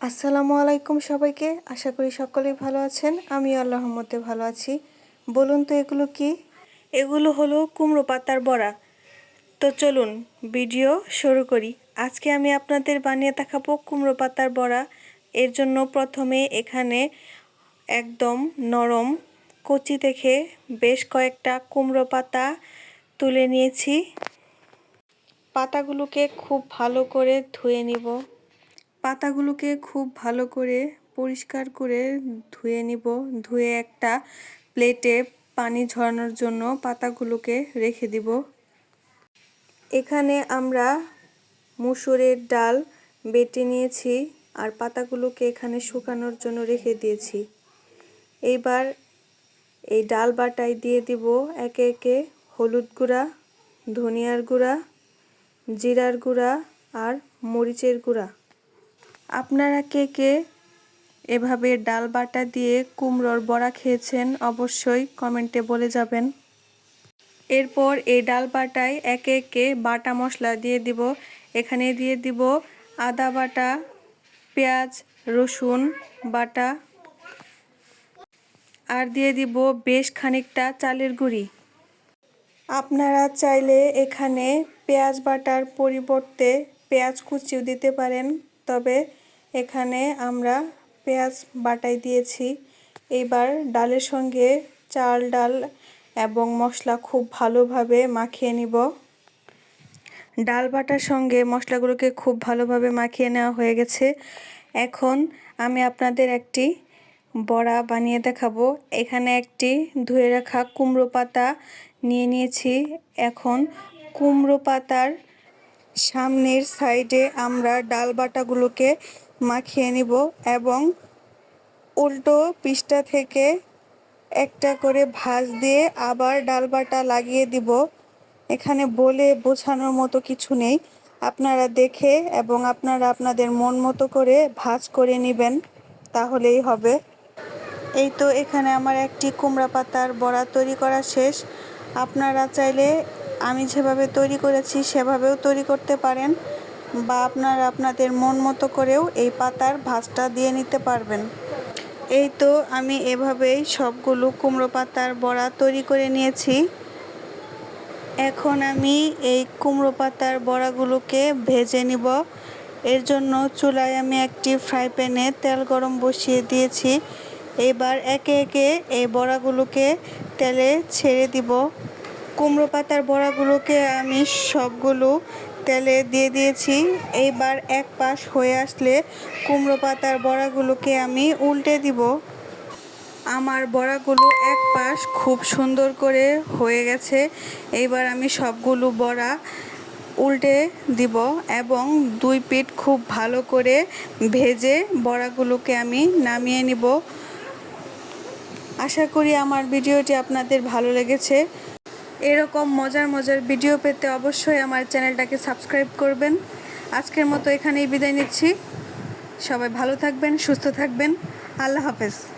আসসালামু আলাইকুম সবাইকে। আশা করি সকলেই ভালো আছেন। আমি আল্লাহর রহমতে ভালো আছি। বলুন তো এগুলো কি? এগুলো হলো কুমড়ো পাতার বড়া। তো চলুন, ভিডিও শুরু করি। আজকে আমি আপনাদের বানিয়ে দেখাবো কুমড়ো পাতার বড়া। এর জন্য প্রথমে এখানে একদম নরম কচি দেখে বেশ কয়েকটা কুমড়ো পাতা তুলে নিয়েছি। পাতাগুলোকে খুব ভালো করে ধুয়ে নিব। পাতাগুলোকে খুব ভালো করে পরিষ্কার করে ধুয়ে নিব। ধুয়ে একটা প্লেটে পানি ঝরানোর জন্য পাতাগুলোকে রেখে দিব। এখানে আমরা মুসুরের ডাল বেটে নিয়েছি আর পাতাগুলোকে এখানে শুকানোর জন্য রেখে দিয়েছি। এইবার এই ডাল বাটায় দিয়ে দিব একে একে হলুদ গুঁড়া, ধনিয়ার গুঁড়া, জিরার গুঁড়া আর মরিচের গুঁড়া। আপনারা কে কে এভাবে ডাল বাটা দিয়ে কুমড়োর বড়া খেয়েছেন অবশ্যই কমেন্টে বলে যাবেন। এরপর এই ডাল বাটায় একে একে বাটা মশলা দিয়ে দিব। এখানে দিয়ে দিব আদা বাটা, পেঁয়াজ, রসুন বাটা আর দিয়ে দিব বেশ খানিকটা চালের গুঁড়ি। আপনারা চাইলে এখানে পেঁয়াজ বাটার পরিবর্তে পেঁয়াজ কুচিও দিতে পারেন। তবে এখানে আমরা পেঁয়াজ বাটাই দিয়েছি। এবার ডালের সঙ্গে চাল, ডাল এবং মশলা খুব ভালোভাবে মাখিয়ে নিব। ডাল বাটার সঙ্গে মশলাগুলোকে খুব ভালোভাবে মাখিয়ে নেওয়া হয়ে গেছে। এখন আমি আপনাদের একটি বড়া বানিয়ে দেখাবো। এখানে একটি ধুয়ে রাখা কুমড়ো পাতা নিয়ে নিয়েছি। এখন কুমড়ো পাতার সামনের সাইডে আমরা ডাল বাটাগুলোকে মাখিয়ে নিব এবং উল্টো পিসটা থেকে একটা করে ভাঁজ দিয়ে আবার ডাল বাটা লাগিয়ে দিব। এখানে বলে বোঝানোর মতো কিছু নেই। আপনারা দেখে এবং আপনারা আপনাদের মন মতো করে ভাজ করে নেবেন, তাহলেই হবে। এই তো এখানে আমার একটি কুমড়া পাতার বড়া তৈরি করা শেষ। আপনারা চাইলে আমি যেভাবে তৈরি করেছি, সেভাবেও তৈরি করতে পারেন বা আপনারা আপনাদের মন মতো করেও এই পাতার ভাজটা দিয়ে নিতে পারবেন। এই তো আমি এভাবেই সবগুলো কুমড়ো পাতার বড়া তৈরি করে নিয়েছি। এখন আমি এই কুমড়ো পাতার বড়াগুলোকে ভেজে নিব। এর জন্য চুলায় আমি একটি ফ্রাই প্যানে তেল গরম বসিয়ে দিয়েছি। এবার একে একে এই বড়াগুলোকে তেলে ছেড়ে দিব। কুমড়ো পাতার বড়াগুলোকে আমি সবগুলো তেলে দিয়ে দিয়েছি। এইবার এক পাশ হয়ে আসলে কুমড়ো পাতার বড়াগুলোকে আমি উল্টে দিব। আমার বড়াগুলো এক পাশ খুব সুন্দর করে হয়ে গেছে। এইবার আমি সবগুলো বড়া উল্টে দিব এবং দুই পিঠ খুব ভালো করে ভেজে বড়াগুলোকে আমি নামিয়ে নিব। আশা করি আমার ভিডিওটি আপনাদের ভালো লেগেছে। এরকম মজার মজার ভিডিও পেতে অবশ্যই আমার চ্যানেলটাকে সাবস্ক্রাইব করবেন। আজকের মতো এখানেই বিদায় নিচ্ছি। সবাই ভালো থাকবেন, সুস্থ থাকবেন। আল্লাহ হাফেজ।